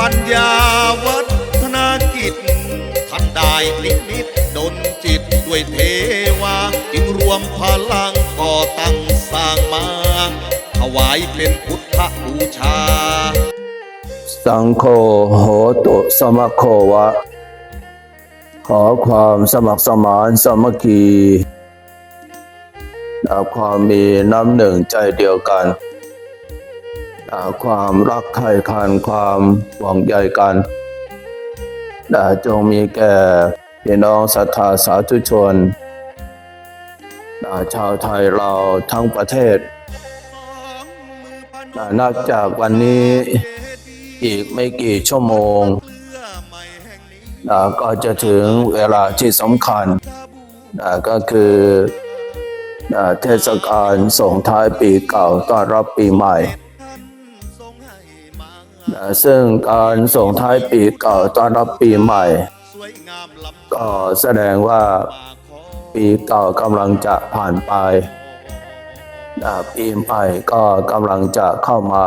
ปัญญาวัฒนากิจท่านได้ลิมิตดนจิตด้วยเทวาจึงรวมพลังก่อตั้งสร้างมาถวายเป็นพุทธบูชา สังโฆโหตุสมคโควะ ขอความสมัครสมานสมัคคีและความมีน้ำหนึ่งใจเดียวกัน ความรักใคร่ครานความหวังใยกันและจงมีแก่พี่น้องศรัทธาสาธุชนชาวไทยเราทั้งประเทศนับจากวันนี้อีกไม่กี่ชั่วโมง ก็จะถึงเวลาที่สำคัญ ก็คือเทศกาลส่งท้ายปีเก่าต้อนรับปีใหม่ ซึ่งการส่งท้ายปีเก่าต้อนรับปีใหม่ ก็แสดงว่าปีเก่ากำลังจะผ่านไปปีใหม่ก็กำลังจะเข้ามา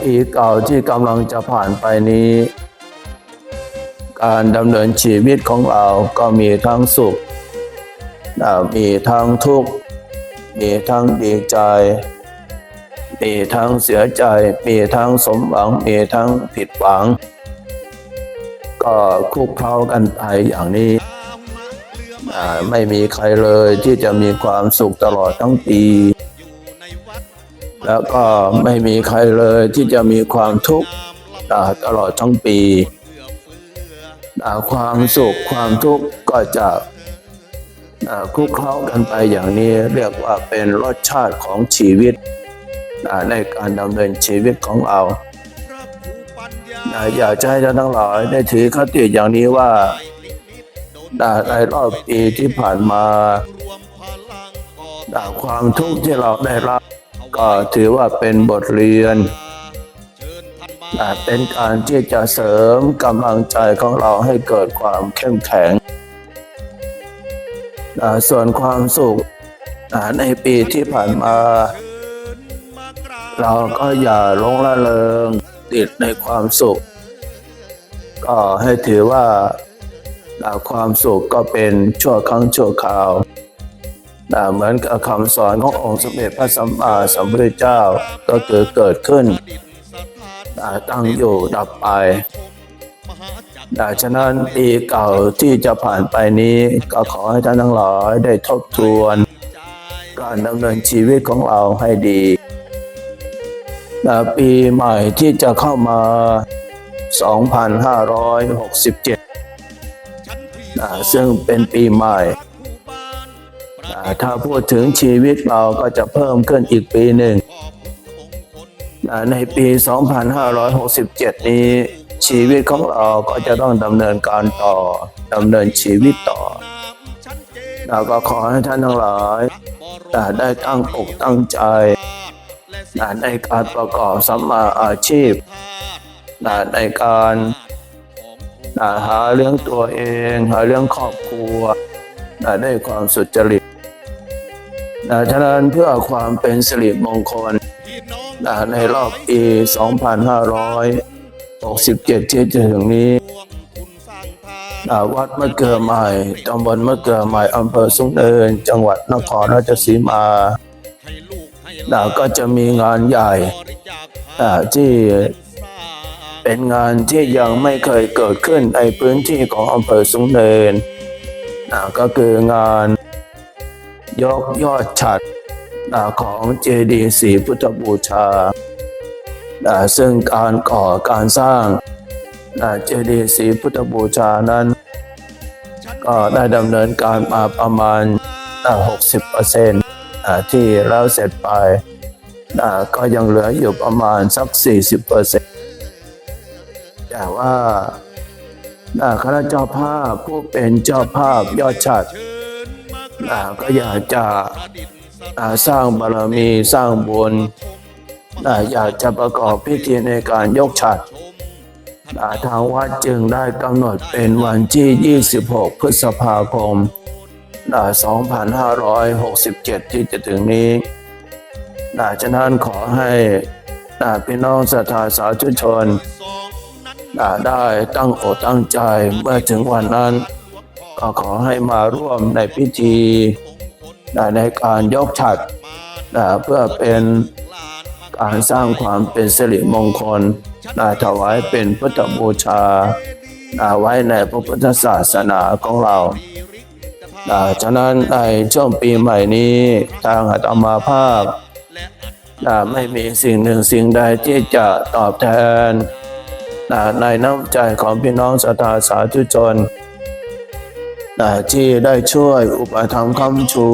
ปีเก่าที่กำลังจะผ่านไปนี้ การดำเนินชีวิตของเราก็มีทั้งสุข มีทั้งทุกข์ มีทั้งดีใจ มีทั้งเสียใจ มีทั้งสมหวัง มีทั้งผิดหวัง ก็คุกเคล้ากันไปอย่างนี้อ่าไม่มีใครเลยที่จะมีความสุขตลอดทั้งปี แล้วก็ไม่มีใครเลยที่จะมีความทุกข์อ่าตลอดทั้งปีอ่าความสุขความทุกข์ก็จะอ่าคลุกเคล้ากันไปอย่างนี้เรียกว่าเป็นรสชาติของชีวิต ในการดำเนินชีวิตของเราอ่าอยากจะให้ท่านทั้งหลายได้ถือคติอย่างนี้ว่าในรอบปีที่ผ่านมาความทุกข์ที่เราได้รับ ก็ถือว่าเป็นบทเรียนเป็นการที่จะเสริมกำลังใจของเราให้เกิดความเข้มแข็ง ส่วนความสุขในปีที่ผ่านมา เราก็อย่าลงละเลงติดในความสุข ก็ให้ถือว่าอ่ความสุขก็เป็นชั่วครั้งชั่วคราวนะเหมือนกับคำสอนขององค์สมเด็จพระสัมมาสัมพุทธเจ้าก็คือเกิดขึ้นนะตั้งอยู่ดับไปนะฉะนั้นปีเก่าที่จะผ่านไปนี้ก็ขอให้ท่านทั้งหลายได้ทบทวน การดำเนินชีวิตของเราให้ดี ปีใหม่ที่จะเข้ามา 2567นะซึ่งเป็นปีใหม่ ถ้าพูดถึงชีวิตเราก็จะเพิ่มขึ้นอีกปีหนึ่ง ในปี 2567 นี้ชีวิตของเราก็จะต้องดำเนินการต่อดำเนินชีวิตต่อเราก็ขอให้ท่านทั้งหลายอ่ได้ตั้งอกตั้งใจ อ่าในการประกอบสัมมาอาชีพอ่าในการอ่าหาเรื่องตัวเอง หาเรื่องครอบครัวอ่าด้วยความสุจริตนะฉะนั้นเพื่อความเป็นสิริมงคลนะในรอบปี 2567 ที่จะถึงนี้นะวัดมะเกือใหม่ตำบลมะเกือใหม่อำเภอสุงเนิน จังหวัดนครราชสีมา นะก็จะมีงานใหญ่ที่เป็นงานที่ยังไม่เคยเกิดขึ้นในพื้นที่ของอำเภอสุงเนินก็คืองานยกยอดฉัดของเจดีย์ศรีพุทธบูชา ซึ่งการก่อการสร้างเจดีย์ศรีพุทธบูชานั้น ก็ได้ดำเนินการมาประมาณ 60เปอร์เซ็นต์ ที่แล้วเสร็จไปก็ยังเหลืออยู่ประมาณสัก 40เปอร์เซ็นต์แต่ว่าคณะเจ้าภาพผู้เป็นเจ้าภาพยอดฉัดก็อยากจะสร้างบารมีสร้างบุญอยากจะประกอบพิธีในการยกฉัดทางวัดจึงได้กำหนดเป็นวันที่ 26 พฤษภาคม 2567 ที่จะถึงนี้อ่าฉะนั้นขอให้อ่าพี่น้องศรัทธาสาธุชนอ่าได้ตั้งอกตั้งใจเมื่อถึงวันนั้น ก็ขอให้มาร่วมในพิธีอ่าในการยกฉัดอ่าเพื่อเป็นการสร้างความเป็นสิริมงคลอ่าถวายเป็นพุทธบูชาอ่าไว้ในพระพุทธศาสนาของเรา ฉะนั้นในช่วงปีใหม่นี้ทางอาตมาภาพไม่มีสิ่งหนึ่งสิ่งใดที่จะตอบแทนในน้ำใจของพี่น้องศรัทธาสาธุชนที่ได้ช่วยอุปถัมภ์คำชู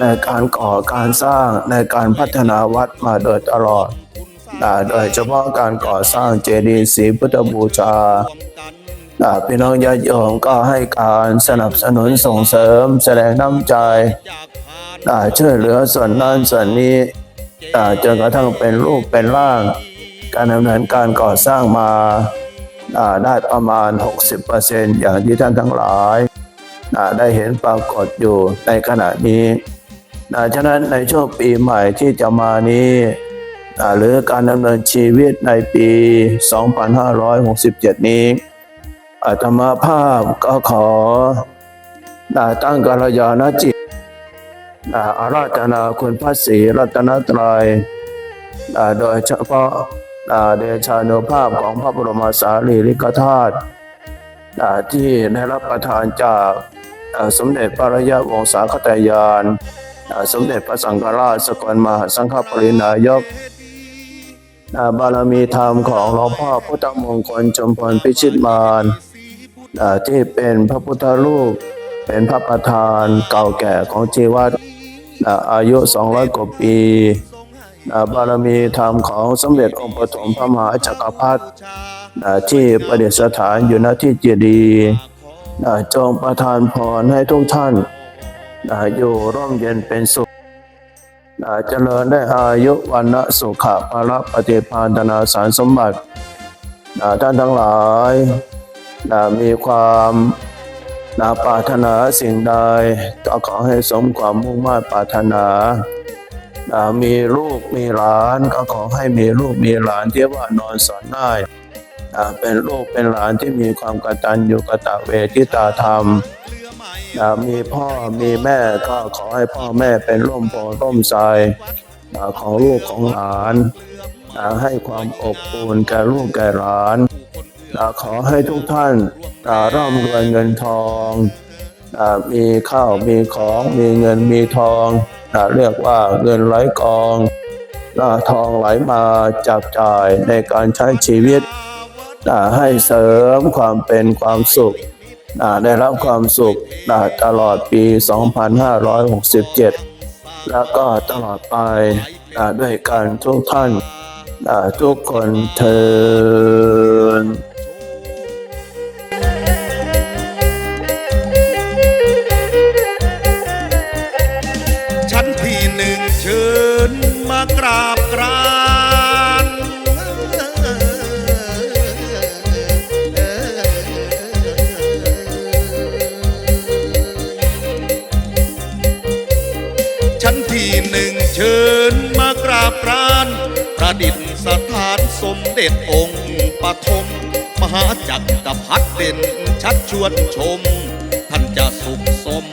ในการก่อการสร้างในการพัฒนาวัดมาโดยตลอดโดยเฉพาะการก่อสร้างเจดีย์ศรีพุทธบูชา พี่น้องญาติโยมก็ให้การสนับสนุนส่งเสริมแสดงน้ำใจช่วยเหลือส่วนนั้นส่วนนี้จนกระทั่งเป็นรูปเป็นร่าง การดำเนินการก่อสร้างมาได้ประมาณ 60%อย่างที่ท่านทั้งหลายได้เห็นปรากฏอยู่ในขณะนี้ฉะนั้นในช่วงปีใหม่ที่จะมานี้หรือการดำเนินชีวิตในปี 2567 นี้ อาตมาภาพก็ขอได้ตั้งกัลยาณจิตอาอราธนาคุณพระศรีรัตนตรัยโดยเฉพาะเดชานุภาพของพระบรมสารีริกธาตุที่ได้รับประทานจากสมเด็จพระยาวงศาคตยาน สมเด็จพระสังฆราชสกลมหาสังฆปรินายกบารมีธรรมของหลวงพ่อพุทธมงคลจมพลพิชิตมาร ที่เป็นพระพุทธรูป เป็นพระประธานเก่าแก่ของชีวัดอาอายุ 200 กว่าปีบารมีธรรมของสมเด็จองค์ปฐมพระมหาจักรพรรดิที่ประดิษฐานอยู่ณที่เจดีย์จงประทานพรให้ทุกท่านอยู่ร่มเย็นเป็นสุขเจริญได้อายุวันนะสุขะภาระปฏิภาณธนาสารสมบัติท่านทั้งหลาย อ่ามีความนาปรารถนาสิ่งใดก็ขอให้สมความมุ่งมา่ปรารถนาอ่ามีลูกมีหลานก็ขอให้มีลูกมีหลานที่ว่านอนสอนได้อ่าเป็นลูกเป็นหลานที่มีความกตัญญูกตเวทิตาธรรมอ่ามีพ่อมีแม่ก็ขอให้พ่อแม่เป็นร่มโพร่มไทรอ่าของลูกของหลานอ่าให้ความอบอุ่นแก่ลูกแก่หลาน ขอให้ทุกท่านร่ำรวยเงินทองอมีข้าวมีของมีเงินมีทองอเรียกว่าเงินไหลกองอทองไหลมาจับจ่ายในการใช้ชีวิตให้เสริมความเป็นความสุขได้รับความสุขตลอดปี 2567 แล้วก็ตลอดไปด้วยกันทุกท่านทุกคนเทินากราบกรานชั้นที่หนึ่งเชิญมากราบกราน ประดิษฐานสมเด็จองค์ปฐมมหาจักรพรรดิเด่นชัดชวนชม ท่านจะสุขสม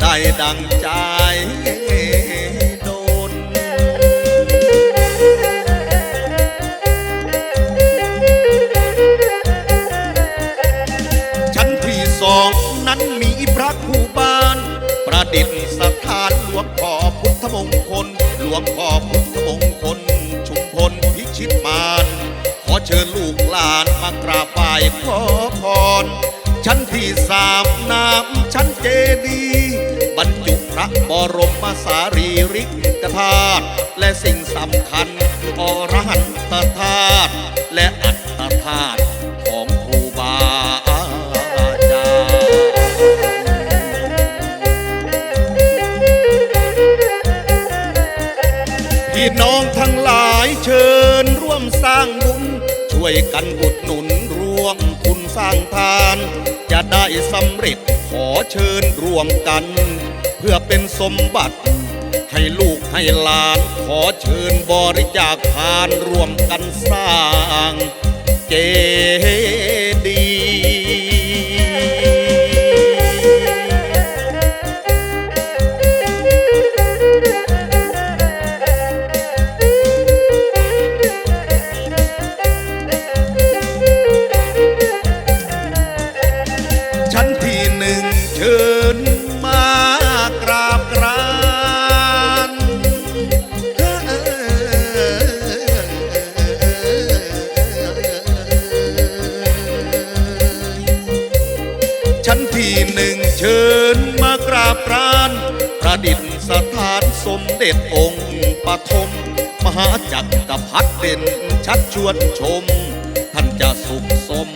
ได้ดังใจ พระครูบาน ประดิษฐานหลวงพ่อพุทธมงคล หลวงพ่อพุทธมงคล ชุมพลพิชิตมารขอเชิญลูกหลานมากราบไหว้ขอพร ชั้นที่สามน้ำชั้นเจดีย์บรรจุพระบรมสารีริกธาตุและสิ่งสำคัญออรหันตธาตุและอัตตธาตุ วยกันอุดหนุนรวมทุนสร้างทาน จะได้สำเร็จขอเชิญรวมกัน เพื่อเป็นสมบัติ ให้ลูกให้หลานขอเชิญบริจาคทานรวมกันสร้าง เจดีย์ ชั้นที่หนึ่งเชิญมากราบกรานชั้นที่หนึ่งเชิญมากราบกรานประดิษฐานสมเด็จองค์ปฐมมหาจักรพรรดิเด่นชัดชวนชม ท่านจะสุขสม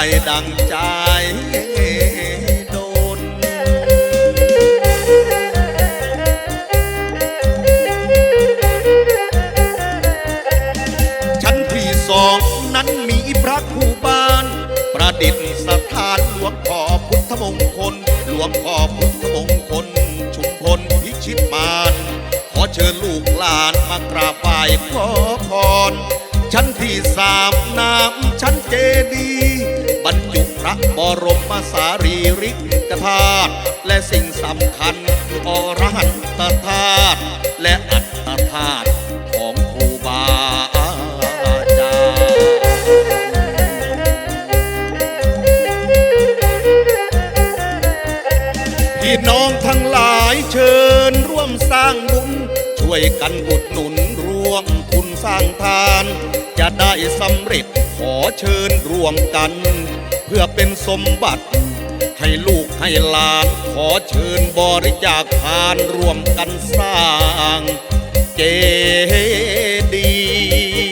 ได้ดังใจโดนชั้นที่สองนั้นมีพระคูบาน ประดิษฐานหลวงพ่อพุทธมงคล หลวงพ่อพุทธมงคล ชุมพลพิชิตมารขอเชิญลูกหลานมากราบไหว้ขอพรชั้นที่สามน้ำชั้นเจดีย์ รรจุพระบรมสารีริกธาตุและสิ่งสำคัญอรหันตธาตุและอัตตธาตุของครูบาอาจารย์พี่น้องทั้งหลายเชิญร่วมสร้างบุญช่วยกันอุดหนุนรวมทุนสร้างทาน จะได้สำเร็จขอเชิญร่วมกัน เพื่อเป็นสมบัติ ให้ลูกให้หลานขอเชิญบริจาคทานรวมกันสร้างเจดีย์